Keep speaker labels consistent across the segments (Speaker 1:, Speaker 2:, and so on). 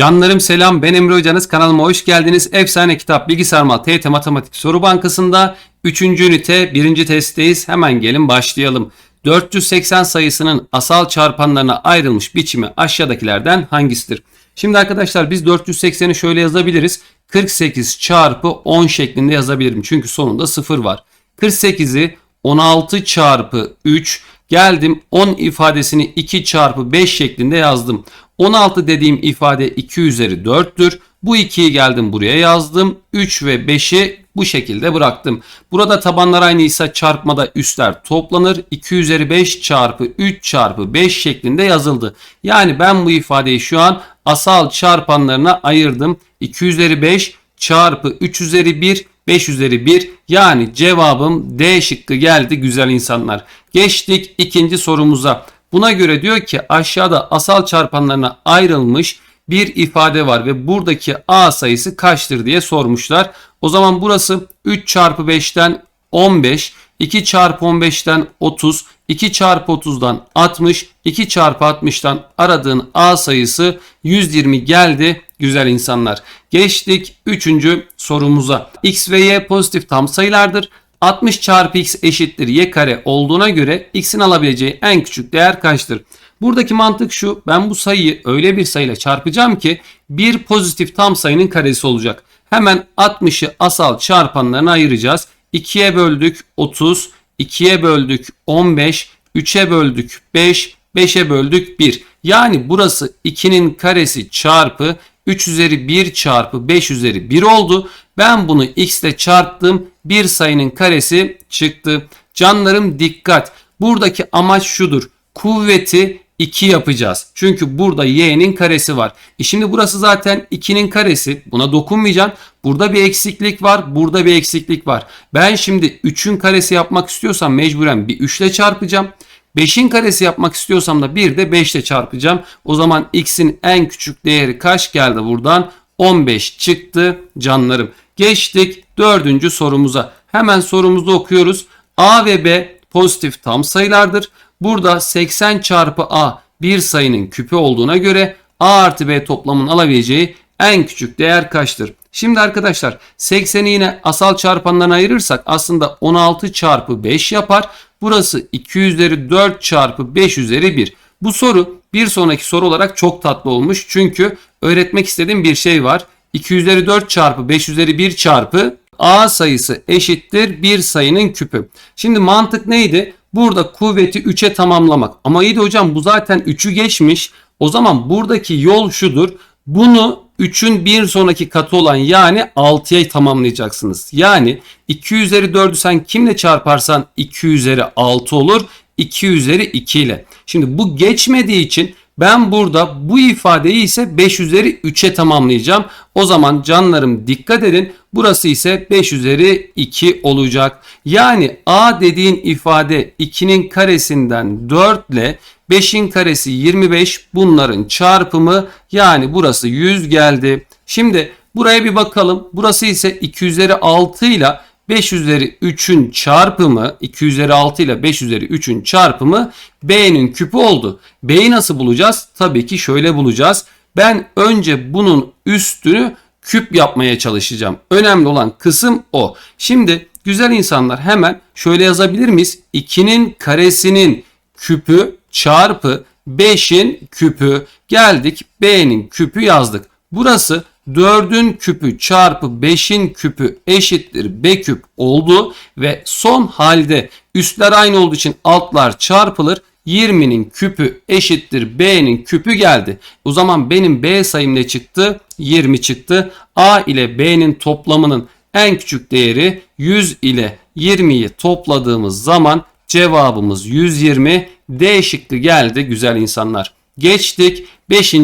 Speaker 1: Canlarım selam ben Emre Hocanız kanalıma hoş geldiniz. Efsane kitap Bilgisayar Mal TYT Matematik Soru Bankası'nda 3. ünite 1. testteyiz. Hemen gelin başlayalım. 480 sayısının asal çarpanlarına ayrılmış biçimi aşağıdakilerden hangisidir? Şimdi arkadaşlar biz 480'i şöyle yazabiliriz. 48 çarpı 10 şeklinde yazabilirim. Çünkü sonunda 0 var. 48'i 16 çarpı 3 geldim 10 ifadesini 2 çarpı 5 şeklinde yazdım. 16 dediğim ifade 2 üzeri 4'tür. Bu 2'yi geldim buraya yazdım. 3 ve 5'i bu şekilde bıraktım. Burada tabanlar aynıysa çarpmada üstler toplanır. 2 üzeri 5 çarpı 3 çarpı 5 şeklinde yazıldı. Yani ben bu ifadeyi şu an asal çarpanlarına ayırdım. 2 üzeri 5 çarpı 3 üzeri 1 5 üzeri 1 yani cevabım D şıkkı geldi güzel insanlar. Geçtik ikinci sorumuza. Buna göre diyor ki aşağıda asal çarpanlarına ayrılmış bir ifade var ve buradaki A sayısı kaçtır diye sormuşlar. O zaman burası 3 çarpı 5'ten 15, 2 çarpı 15'ten 30, 2 çarpı 30'dan 60, 2 çarpı 60'tan aradığın A sayısı 120 geldi güzel insanlar. Geçtik 3. sorumuza. X ve Y pozitif tam sayılardır. 60 çarpı x eşittir y kare olduğuna göre x'in alabileceği en küçük değer kaçtır? Buradaki mantık şu. Ben bu sayıyı öyle bir sayıyla çarpacağım ki bir pozitif tam sayının karesi olacak. Hemen 60'ı asal çarpanlarına ayıracağız. 2'ye böldük 30, 2'ye böldük 15, 3'e böldük 5, 5'e böldük 1. Yani burası 2'nin karesi çarpı 3 üzeri 1 çarpı 5 üzeri 1 oldu. Ben bunu x ile çarptım. Bir sayının karesi çıktı. Canlarım dikkat. Buradaki amaç şudur. Kuvveti 2 yapacağız. Çünkü burada y'nin karesi var. E şimdi burası zaten 2'nin karesi. Buna dokunmayacağım. Burada bir eksiklik var. Burada bir eksiklik var. Ben şimdi 3'ün karesi yapmak istiyorsam mecburen bir 3 ile çarpacağım. 5'in karesi yapmak istiyorsam da bir de 5 ile çarpacağım. O zaman x'in en küçük değeri kaç geldi buradan? 15 çıktı canlarım. Geçtik dördüncü sorumuza. Hemen sorumuzu okuyoruz. A ve B pozitif tam sayılardır. Burada 80 çarpı A bir sayının küpü olduğuna göre A artı B toplamın alabileceği en küçük değer kaçtır? Şimdi arkadaşlar 80'i yine asal çarpanlarına ayırırsak aslında 16 çarpı 5 yapar. Burası 2 üzeri 4 çarpı 5 üzeri 1. Bu soru bir sonraki soru olarak çok tatlı olmuş. Çünkü öğretmek istediğim bir şey var. 2 üzeri 4 çarpı 5 üzeri 1 çarpı A sayısı eşittir bir sayının küpü. Şimdi mantık neydi? Burada kuvveti 3'e tamamlamak. Ama iyi de hocam bu zaten 3'ü geçmiş. O zaman buradaki yol şudur. Bunu 3'ün bir sonraki katı olan yani 6'ya tamamlayacaksınız. Yani 2 üzeri 4'ü sen kimle çarparsan 2 üzeri 6 olur. 2 üzeri 2 ile. Şimdi bu geçmediği için ben burada bu ifadeyi ise 5 üzeri 3'e tamamlayacağım. O zaman canlarım dikkat edin. Burası ise 5 üzeri 2 olacak. Yani a dediğin ifade 2'nin karesinden 4 ile 5'in karesi 25 bunların çarpımı yani burası 100 geldi. Şimdi buraya bir bakalım. Burası ise 2 üzeri 6 ile 5 üzeri 3'ün çarpımı 2 üzeri 6 ile 5 üzeri 3'ün çarpımı B'nin küpü oldu. B'yi nasıl bulacağız? Tabii ki şöyle bulacağız. Ben önce bunun üstünü küp yapmaya çalışacağım. Önemli olan kısım o. Şimdi güzel insanlar hemen şöyle yazabilir miyiz? 2'nin karesinin küpü çarpı 5'in küpü geldik B'nin küpü yazdık. Burası 4'ün küpü çarpı 5'in küpü eşittir B küp oldu ve son halde üstler aynı olduğu için altlar çarpılır. 20'nin küpü eşittir B'nin küpü geldi. O zaman benim B sayım ne çıktı? 20 çıktı. A ile B'nin toplamının en küçük değeri 100 ile 20'yi topladığımız zaman cevabımız 120. D şıkkı geldi güzel insanlar. Geçtik 5.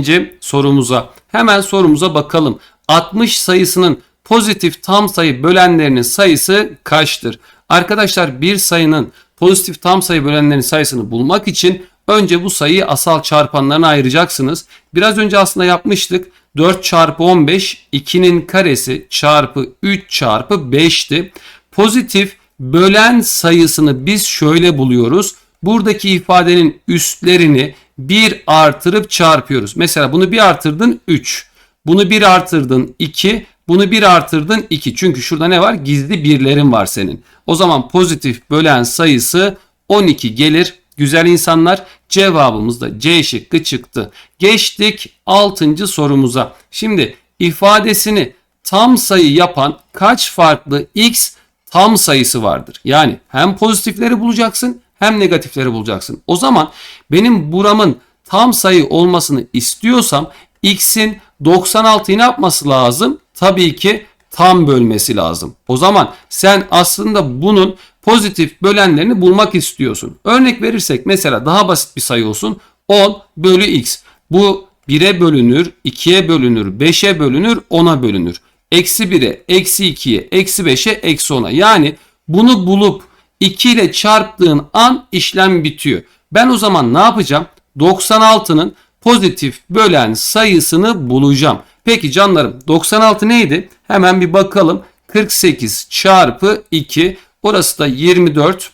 Speaker 1: sorumuza. Hemen sorumuza bakalım. 60 sayısının pozitif tam sayı bölenlerinin sayısı kaçtır? Arkadaşlar bir sayının pozitif tam sayı bölenlerinin sayısını bulmak için önce bu sayıyı asal çarpanlarına ayıracaksınız. Biraz önce aslında yapmıştık. 4 çarpı 15 2'nin karesi çarpı 3 çarpı 5'ti. Pozitif bölen sayısını biz şöyle buluyoruz. Buradaki ifadenin üstlerini 1 artırıp çarpıyoruz. Mesela bunu bir artırdın 3. Bunu 1 artırdın 2. Bunu 1 artırdın 2. Çünkü şurada ne var? Gizli birlerin var senin. O zaman pozitif bölen sayısı 12 gelir. Güzel insanlar cevabımız da C şıkkı çıktı. Geçtik 6. sorumuza. Şimdi ifadesini tam sayı yapan kaç farklı x tam sayısı vardır? Yani hem pozitifleri bulacaksın hem negatifleri bulacaksın. O zaman benim buramın tam sayı olmasını istiyorsam x'in 96'yı ne yapması lazım? Tabii ki tam bölmesi lazım. O zaman sen aslında bunun pozitif bölenlerini bulmak istiyorsun. Örnek verirsek mesela daha basit bir sayı olsun. 10 bölü x. Bu 1'e bölünür, 2'ye bölünür, 5'e bölünür, 10'a bölünür. Eksi 1'e, eksi 2'ye, eksi 5'e, eksi 10'a. Yani bunu bulup 2 ile çarptığın an işlem bitiyor. Ben o zaman ne yapacağım? 96'nın pozitif bölen sayısını bulacağım. Peki canlarım 96 neydi? Hemen bir bakalım. 48 çarpı 2 orası da 24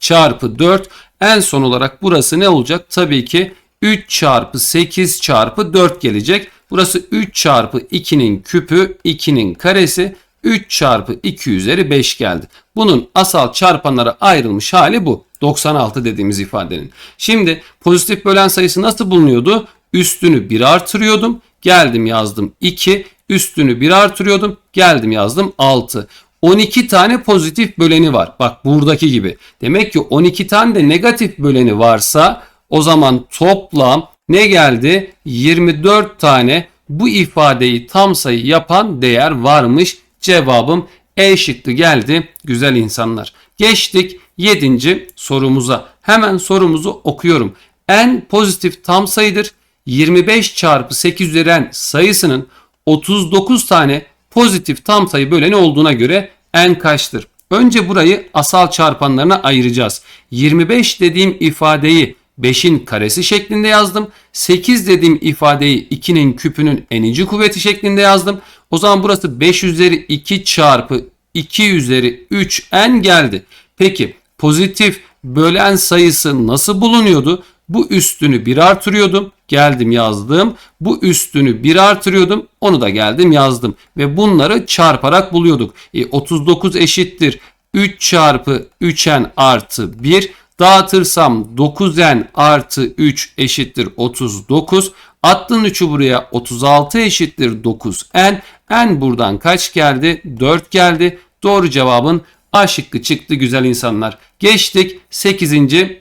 Speaker 1: çarpı 4 en son olarak burası ne olacak? Tabii ki 3 çarpı 8 çarpı 4 gelecek. Burası 3 çarpı 2'nin küpü 2'nin karesi 3 çarpı 2 üzeri 5 geldi. Bunun asal çarpanlara ayrılmış hali bu. 96 dediğimiz ifadenin. Şimdi pozitif bölen sayısı nasıl bulunuyordu? Üstünü 1 artırıyordum. Geldim yazdım 2. Üstünü 1 artırıyordum. Geldim yazdım 6. 12 tane pozitif böleni var. Bak buradaki gibi. Demek ki 12 tane de negatif böleni varsa o zaman toplam ne geldi? 24 tane bu ifadeyi tam sayı yapan değer varmış. Cevabım E şıkkı geldi güzel insanlar. Geçtik 7. sorumuza. Hemen sorumuzu okuyorum. En pozitif tam sayıdır. 25 çarpı 8 üzeri n sayısının 39 tane pozitif tam sayı böleni olduğuna göre n kaçtır? Önce burayı asal çarpanlarına ayıracağız. 25 dediğim ifadeyi 5'in karesi şeklinde yazdım. 8 dediğim ifadeyi 2'nin küpünün enici kuvveti şeklinde yazdım. O zaman burası 5 üzeri 2 çarpı 2 üzeri 3 n geldi. Peki pozitif bölen sayısı nasıl bulunuyordu? Bu üstünü 1 artırıyordum. Geldim yazdım. Bu üstünü 1 artırıyordum. Onu da geldim yazdım. Ve bunları çarparak buluyorduk. E, 39 eşittir. 3 çarpı 3n artı 1. Dağıtırsam 9n artı 3 eşittir 39. Attın 3'ü buraya 36 eşittir 9n. n buradan kaç geldi? 4 geldi. Doğru cevabın A şıkkı çıktı güzel insanlar. Geçtik 8.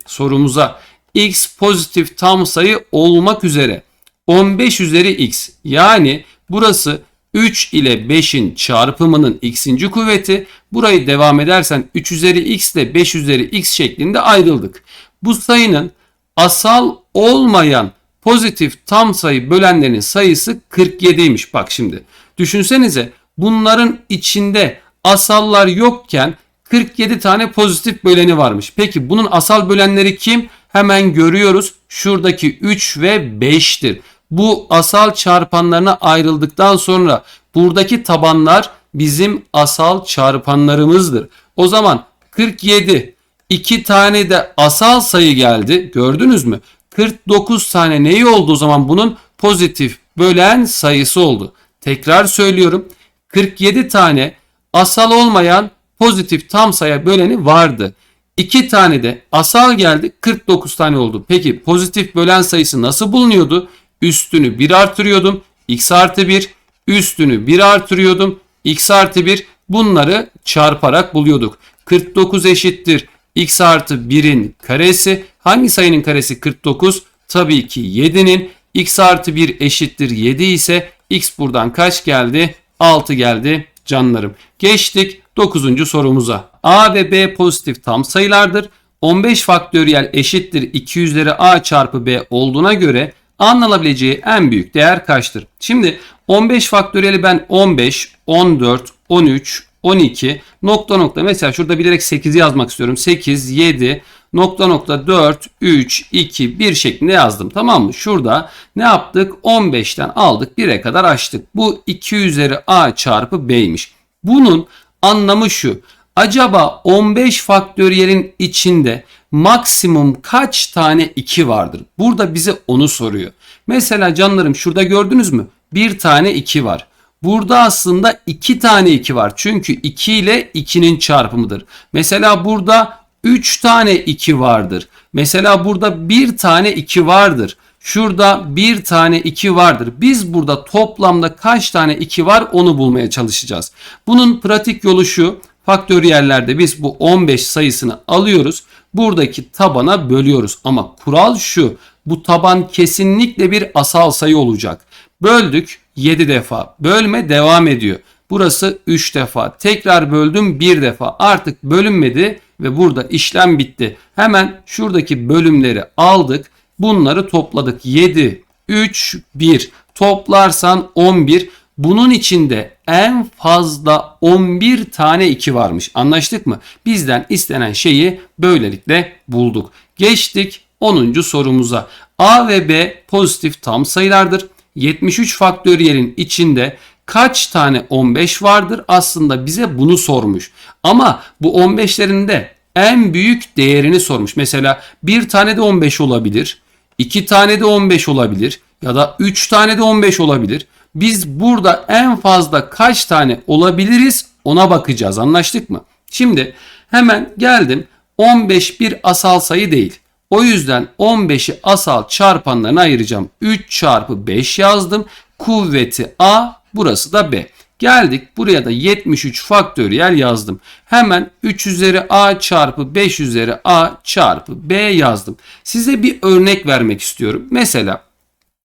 Speaker 1: sorumuza. x pozitif tam sayı olmak üzere 15 üzeri x yani burası 3 ile 5'in çarpımının x'inci kuvveti. Burayı devam edersen 3 üzeri x ile 5 üzeri x şeklinde ayrıldık. Bu sayının asal olmayan pozitif tam sayı bölenlerin sayısı 47'ymiş. Bak şimdi düşünsenize bunların içinde asallar yokken 47 tane pozitif böleni varmış. Peki bunun asal bölenleri kim? Hemen görüyoruz. Şuradaki 3 ve 5'tir. Bu asal çarpanlarına ayrıldıktan sonra buradaki tabanlar bizim asal çarpanlarımızdır. O zaman 47 2 tane de asal sayı geldi. Gördünüz mü? 49 tane neyi oldu o zaman bunun? Pozitif bölen sayısı oldu. Tekrar söylüyorum. 47 tane asal olmayan pozitif tam sayı böleni vardı. 2 tane de asal geldi 49 tane oldu. Peki pozitif bölen sayısı nasıl bulunuyordu? Üstünü 1 artırıyordum. x artı 1 üstünü 1 artırıyordum. x artı 1 bunları çarparak buluyorduk. 49 eşittir x artı 1'in karesi. Hangi sayının karesi 49? Tabii ki 7'nin. x artı 1 eşittir 7 ise x buradan kaç geldi? 6 geldi canlarım. Geçtik 9. sorumuza. A ve B pozitif tam sayılardır. 15 faktöriyel eşittir 2 üzeri A çarpı B olduğuna göre A'nın alabileceği en büyük değer kaçtır? Şimdi 15 faktöriyeli ben 15, 14, 13, 12 nokta nokta mesela şurada bilerek 8'i yazmak istiyorum. 8, 7 nokta nokta 4, 3, 2, 1 şeklinde yazdım. Tamam mı? Şurada ne yaptık? 15'ten aldık 1'e kadar açtık. Bu 2 üzeri A çarpı B'ymiş. Bunun anlamı şu. Acaba 15 faktöriyelin içinde maksimum kaç tane 2 vardır? Burada bize onu soruyor. Mesela canlarım şurada gördünüz mü? bir tane 2 var. Burada aslında 2 tane 2 var. Çünkü 2 ile 2'nin çarpımıdır. Mesela burada 3 tane 2 vardır. Mesela burada 1 tane 2 vardır. Şurada 1 tane 2 vardır. Biz burada toplamda kaç tane 2 var onu bulmaya çalışacağız. Bunun pratik yolu şu. Faktöriyellerde biz bu 15 sayısını alıyoruz. Buradaki tabana bölüyoruz. Ama kural şu. Bu taban kesinlikle bir asal sayı olacak. Böldük 7 defa. Bölme devam ediyor. Burası 3 defa. Tekrar böldüm 1 defa. Artık bölünmedi ve burada işlem bitti. Hemen şuradaki bölümleri aldık. Bunları topladık. 7, 3, 1. Toplarsan 11. Bunun içinde en fazla 11 tane 2 varmış. Anlaştık mı? Bizden istenen şeyi böylelikle bulduk. Geçtik 10. sorumuza. A ve B pozitif tam sayılardır. 73 faktöriyelin içinde kaç tane 15 vardır? Aslında bize bunu sormuş. Ama bu 15'lerin de en büyük değerini sormuş. Mesela bir tane de 15 olabilir. 2 tane de 15 olabilir. Ya da 3 tane de 15 olabilir. Biz burada en fazla kaç tane olabiliriz ona bakacağız. Anlaştık mı? Şimdi hemen geldim. 15 bir asal sayı değil. O yüzden 15'i asal çarpanlarına ayıracağım. 3 çarpı 5 yazdım. Kuvveti A burası da B. Geldik buraya da 73 faktöriyel yazdım. Hemen 3 üzeri A çarpı 5 üzeri A çarpı B yazdım. Size bir örnek vermek istiyorum. Mesela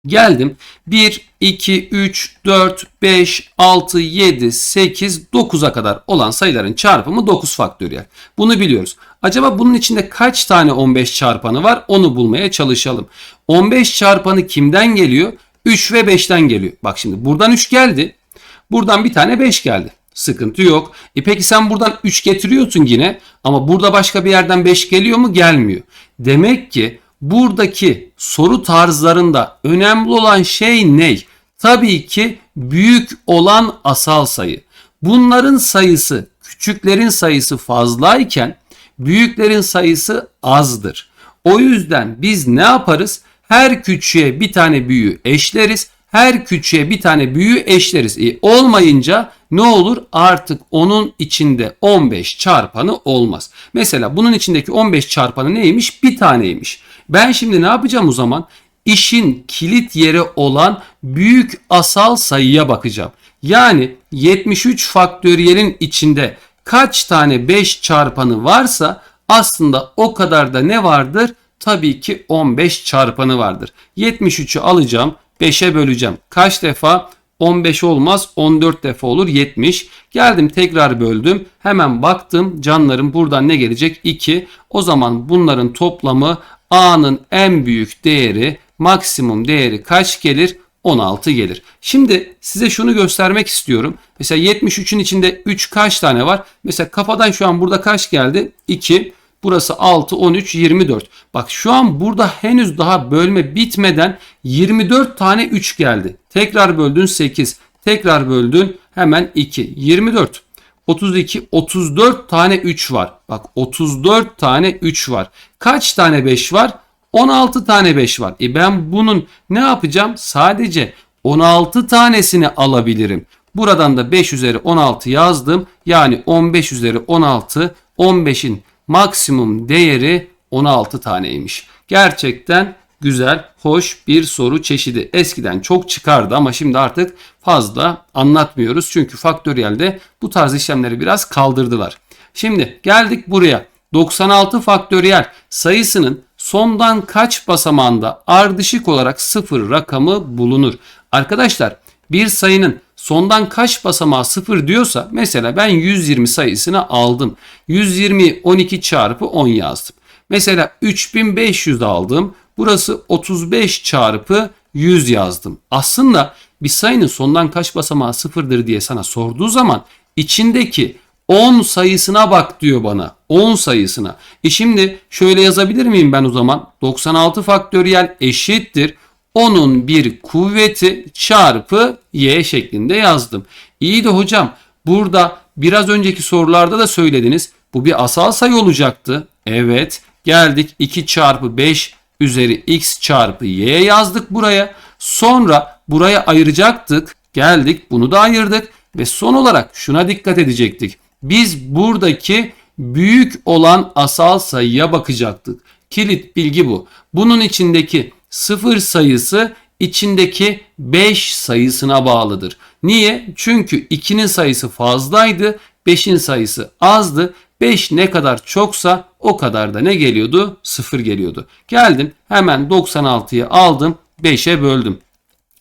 Speaker 1: Geldim. 1, 2, 3, 4, 5, 6, 7, 8, 9'a kadar olan sayıların çarpımı 9 faktöriyel. Bunu biliyoruz. Acaba bunun içinde kaç tane 15 çarpanı var? Onu bulmaya çalışalım. 15 çarpanı kimden geliyor? 3 ve 5'ten geliyor. Bak şimdi buradan 3 geldi. Buradan bir tane 5 geldi. Sıkıntı yok. E peki sen buradan 3 getiriyorsun yine ama burada başka bir yerden 5 geliyor mu? Gelmiyor. Demek ki buradaki soru tarzlarında önemli olan şey ne? Tabii ki büyük olan asal sayı. Bunların sayısı küçüklerin sayısı fazlayken büyüklerin sayısı azdır. O yüzden biz ne yaparız? Her küçüğe bir tane büyüğü eşleriz. Her küçüğe bir tane büyüğü eşleriz. E, olmayınca ne olur? Artık onun içinde 15 çarpanı olmaz. Mesela bunun içindeki 15 çarpanı neymiş? Bir taneymiş. Ben şimdi ne yapacağım o zaman? İşin kilit yeri olan büyük asal sayıya bakacağım. Yani 73 faktöriyelin içinde kaç tane 5 çarpanı varsa aslında o kadar da ne vardır? Tabii ki 15 çarpanı vardır. 73'ü alacağım 5'e böleceğim. Kaç defa? 15 olmaz 14 defa olur 70. Geldim tekrar böldüm. Hemen baktım canlarım buradan ne gelecek? 2. O zaman bunların toplamı A'nın en büyük değeri maksimum değeri kaç gelir? 16 gelir. Şimdi size şunu göstermek istiyorum. Mesela 73'ün içinde 3 kaç tane var? Mesela kafadan şu an burada kaç geldi? 2. Burası 6, 13, 24. Bak şu an burada henüz daha bölme bitmeden 24 tane 3 geldi. Tekrar böldün 8. Tekrar böldün hemen 2. 24. 32, 34 tane 3 var. Bak 34 tane 3 var. Kaç tane 5 var? 16 tane 5 var. E ben bunun ne yapacağım? Sadece 16 tanesini alabilirim. Buradan da 5 üzeri 16 yazdım. Yani 15 üzeri 16. 15'in maksimum değeri 16 taneymiş. Gerçekten güzel, hoş bir soru çeşidi. Eskiden çok çıkardı ama şimdi artık fazla anlatmıyoruz. Çünkü faktöriyelde bu tarz işlemleri biraz kaldırdılar. Şimdi geldik buraya. 96 faktöriyel sayısının sondan kaç basamağında ardışık olarak sıfır rakamı bulunur? Arkadaşlar bir sayının sondan kaç basamağı sıfır diyorsa mesela ben 120 sayısını aldım. 120 12 çarpı 10 yazdım. Mesela 3500 aldım. Burası 35 çarpı 100 yazdım. Aslında bir sayının sondan kaç basamağı sıfırdır diye sana sorduğu zaman içindeki 10 sayısına bak diyor bana. 10 sayısına. E şimdi şöyle yazabilir miyim ben o zaman? 96 faktöriyel eşittir. Onun bir kuvveti çarpı y şeklinde yazdım. İyi de hocam burada biraz önceki sorularda da söylediniz. Bu bir asal sayı olacaktı. Evet geldik 2 çarpı 5 üzeri x çarpı y yazdık buraya. Sonra buraya ayıracaktık. Geldik bunu da ayırdık ve son olarak şuna dikkat edecektik. Biz buradaki büyük olan asal sayıya bakacaktık. Kilit bilgi bu. Bunun içindeki sıfır sayısı içindeki 5 sayısına bağlıdır. Niye? Çünkü 2'nin sayısı fazlaydı, 5'in sayısı azdı. 5 ne kadar çoksa o kadar da ne geliyordu? 0 geliyordu. Geldim hemen 96'yı aldım 5'e böldüm.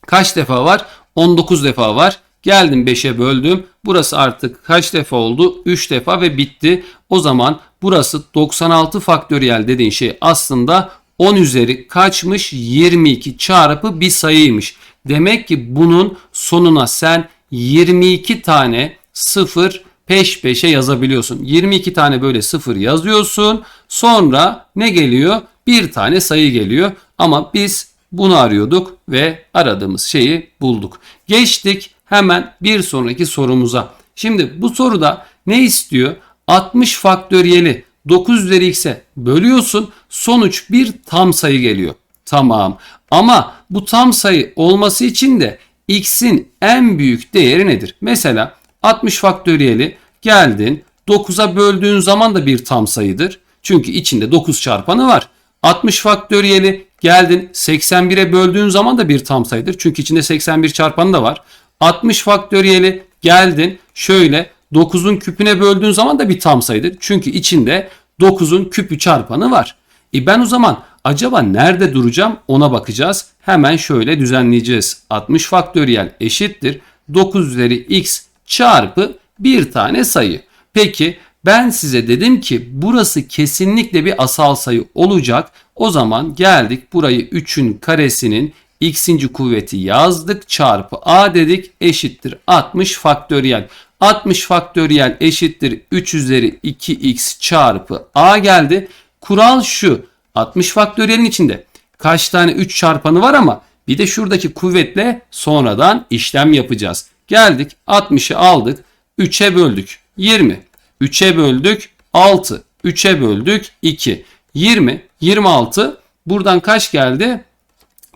Speaker 1: Kaç defa var? 19 defa var. Geldim 5'e böldüm. Burası artık kaç defa oldu? 3 defa ve bitti. O zaman burası 96 faktöriyel dediğin şey aslında 10 üzeri kaçmış? 22 çarpı bir sayıymış. Demek ki bunun sonuna sen 22 tane 0 peş peşe yazabiliyorsun. 22 tane böyle 0 yazıyorsun. Sonra ne geliyor? Bir tane sayı geliyor. Ama biz bunu arıyorduk ve aradığımız şeyi bulduk. Geçtik hemen bir sonraki sorumuza. Şimdi bu soruda ne istiyor? 60 faktöriyeli 9 üzeri x'e bölüyorsun. Sonuç bir tam sayı geliyor. Tamam. Ama bu tam sayı olması için de x'in en büyük değeri nedir? Mesela 60 faktöriyeli geldin 9'a böldüğün zaman da bir tam sayıdır. Çünkü içinde 9 çarpanı var. 60 faktöriyeli geldin 81'e böldüğün zaman da bir tam sayıdır. Çünkü içinde 81 çarpanı da var. 60 faktöriyeli geldin şöyle 9'un küpüne böldüğün zaman da bir tam sayıdır. Çünkü içinde 9'un küpü çarpanı var. E ben o zaman acaba nerede duracağım ona bakacağız. Hemen şöyle düzenleyeceğiz. 60 faktöriyel eşittir 9 üzeri x çarpı bir tane sayı. Peki ben size dedim ki burası kesinlikle bir asal sayı olacak. O zaman geldik burayı 3'ün karesinin x'inci kuvveti yazdık çarpı a dedik eşittir 60 faktöriyel. 60 faktöriyel eşittir 3 üzeri 2x çarpı a geldi. Kural şu 60 faktöriyelin içinde kaç tane 3 çarpanı var ama bir de şuradaki kuvvetle sonradan işlem yapacağız. Geldik 60'ı aldık 3'e böldük 20 3'e böldük 6 3'e böldük 2 20 26 buradan kaç geldi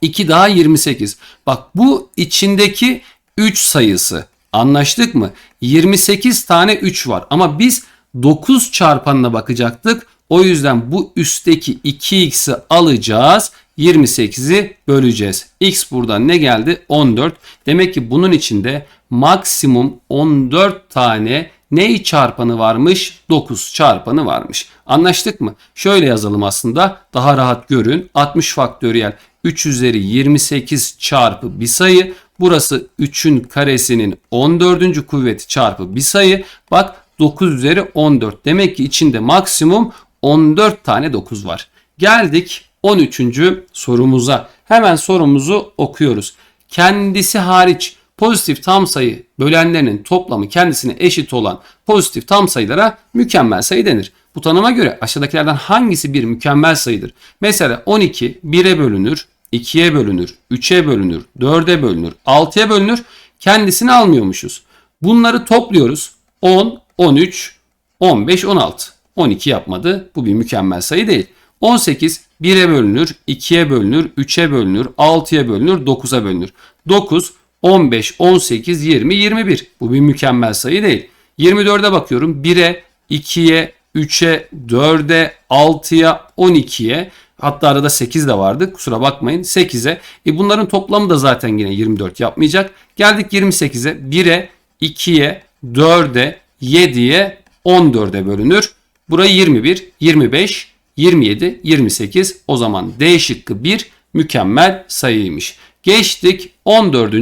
Speaker 1: 2 daha 28. Bak bu içindeki 3 sayısı. Anlaştık mı? 28 tane 3 var ama biz 9 çarpanına bakacaktık. O yüzden bu üstteki 2x'i alacağız. 28'i böleceğiz. X buradan ne geldi? 14. Demek ki bunun içinde maksimum 14 tane ney çarpanı varmış? 9 çarpanı varmış. Anlaştık mı? Şöyle yazalım aslında daha rahat görün. 60 faktöriyel 3 üzeri 28 çarpı bir sayı. Burası 3'ün karesinin 14. kuvveti çarpı bir sayı. Bak 9 üzeri 14. Demek ki içinde maksimum 14 tane 9 var. Geldik 13. sorumuza. Hemen sorumuzu okuyoruz. Kendisi hariç pozitif tam sayı bölenlerinin toplamı kendisine eşit olan pozitif tam sayılara mükemmel sayı denir. Bu tanıma göre aşağıdakilerden hangisi bir mükemmel sayıdır? Mesela 12 1'e bölünür, 2'ye bölünür, 3'e bölünür, 4'e bölünür, 6'ya bölünür. Kendisini almıyormuşuz. Bunları topluyoruz. 10, 13, 15, 16. 12 yapmadı. Bu bir mükemmel sayı değil. 18 1'e bölünür, 2'ye bölünür, 3'e bölünür, 6'ya bölünür, 9'a bölünür. 9, 15, 18, 20, 21. Bu bir mükemmel sayı değil. 24'e bakıyorum. 1'e, 2'ye, 3'e, 4'e, 6'ya, 12'ye hatta arada 8 de vardı. Kusura bakmayın. 8'e. E bunların toplamı da zaten yine 24 yapmayacak. Geldik 28'e. 1'e, 2'ye, 4'e, 7'ye, 14'e bölünür. Burayı 21, 25, 27, 28. O zaman D şıkkı 1 mükemmel sayıymış. Geçtik 14.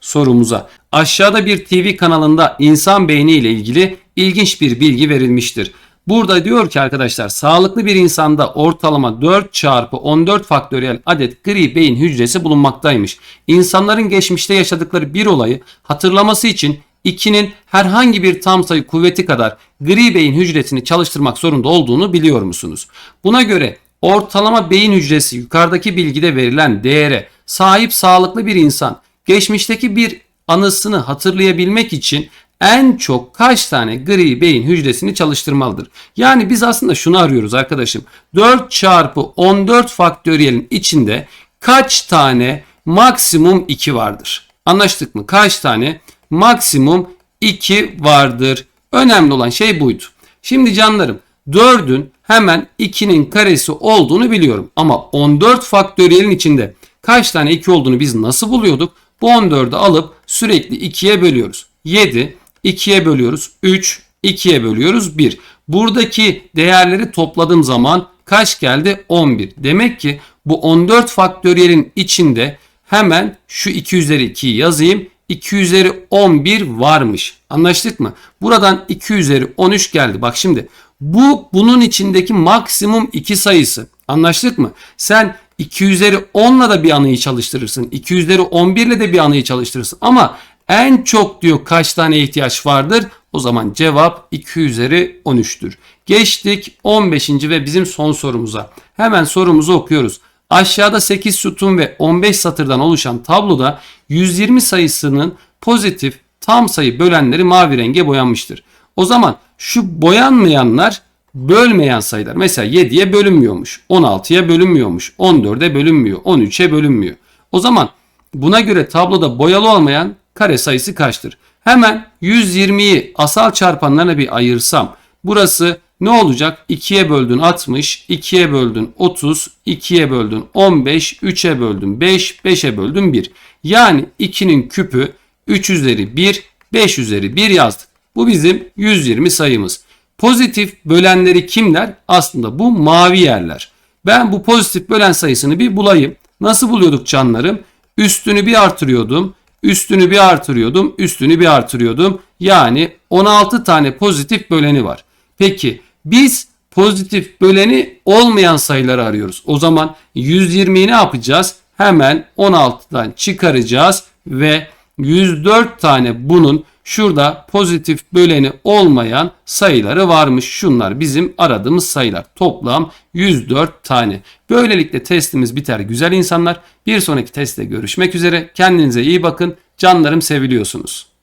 Speaker 1: sorumuza. Aşağıda bir TV kanalında insan beyni ile ilgili ilginç bir bilgi verilmiştir. Burada diyor ki arkadaşlar sağlıklı bir insanda ortalama 4 çarpı 14 faktöriyel adet gri beyin hücresi bulunmaktaymış. İnsanların geçmişte yaşadıkları bir olayı hatırlaması için 2'nin herhangi bir tam sayı kuvveti kadar gri beyin hücresini çalıştırmak zorunda olduğunu biliyor musunuz? Buna göre ortalama beyin hücresi yukarıdaki bilgide verilen değere sahip sağlıklı bir insan geçmişteki bir anısını hatırlayabilmek için en çok kaç tane gri beyin hücresini çalıştırmalıdır? Yani biz aslında şunu arıyoruz arkadaşım. 4 çarpı 14 faktöriyelin içinde kaç tane maksimum 2 vardır. Anlaştık mı? Kaç tane? Maksimum 2 vardır. Önemli olan şey buydu. Şimdi canlarım 4'ün hemen 2'nin karesi olduğunu biliyorum. Ama 14 faktöriyelin içinde kaç tane 2 olduğunu biz nasıl buluyorduk? Bu 14'ü alıp sürekli 2'ye bölüyoruz. 7, 2'ye bölüyoruz. 3, 2'ye bölüyoruz 1. Buradaki değerleri topladığım zaman kaç geldi? 11. Demek ki bu 14 faktöriyelin içinde hemen şu 2 üzeri 2'yi yazayım. 2 üzeri 11 varmış. Anlaştık mı? Buradan 2 üzeri 13 geldi. Bak şimdi bu bunun içindeki maksimum 2 sayısı. Anlaştık mı? Sen 2 üzeri 10 ile de bir anıyı çalıştırırsın. 2 üzeri 11 ile de bir anıyı çalıştırırsın. Ama en çok diyor kaç tane ihtiyaç vardır? O zaman cevap 2 üzeri 13'tür. Geçtik 15. ve bizim son sorumuza. Hemen sorumuzu okuyoruz. Aşağıda 8 sütun ve 15 satırdan oluşan tabloda 120 sayısının pozitif tam sayı bölenleri mavi renge boyanmıştır. O zaman şu boyanmayanlar bölmeyen sayılar. Mesela 7'ye bölünmüyormuş, 16'ya bölünmüyormuş, 14'e bölünmüyor, 13'e bölünmüyor. O zaman buna göre tabloda boyalı olmayan kare sayısı kaçtır? Hemen 120'yi asal çarpanlarına bir ayırsam burası ne olacak? 2'ye böldün 60, 2'ye böldün 30, 2'ye böldün 15, 3'e böldün 5, 5'e böldün 1. Yani 2'nin küpü 3 üzeri 1, 5 üzeri 1 yazdık. Bu bizim 120 sayımız. Pozitif bölenleri kimler? Aslında bu mavi yerler. Ben bu pozitif bölen sayısını bir bulayım. Nasıl buluyorduk canlarım? Üstünü bir artırıyordum. Üstünü bir artırıyordum. Üstünü bir artırıyordum. Yani 16 tane pozitif böleni var. Peki biz pozitif böleni olmayan sayıları arıyoruz. O zaman 120'yi ne yapacağız? Hemen 16'dan çıkaracağız ve 104 tane bunun şurada pozitif böleni olmayan sayıları varmış. Şunlar bizim aradığımız sayılar. Toplam 104 tane. Böylelikle testimiz biter güzel insanlar. Bir sonraki testte görüşmek üzere. Kendinize iyi bakın. Canlarım seviliyorsunuz.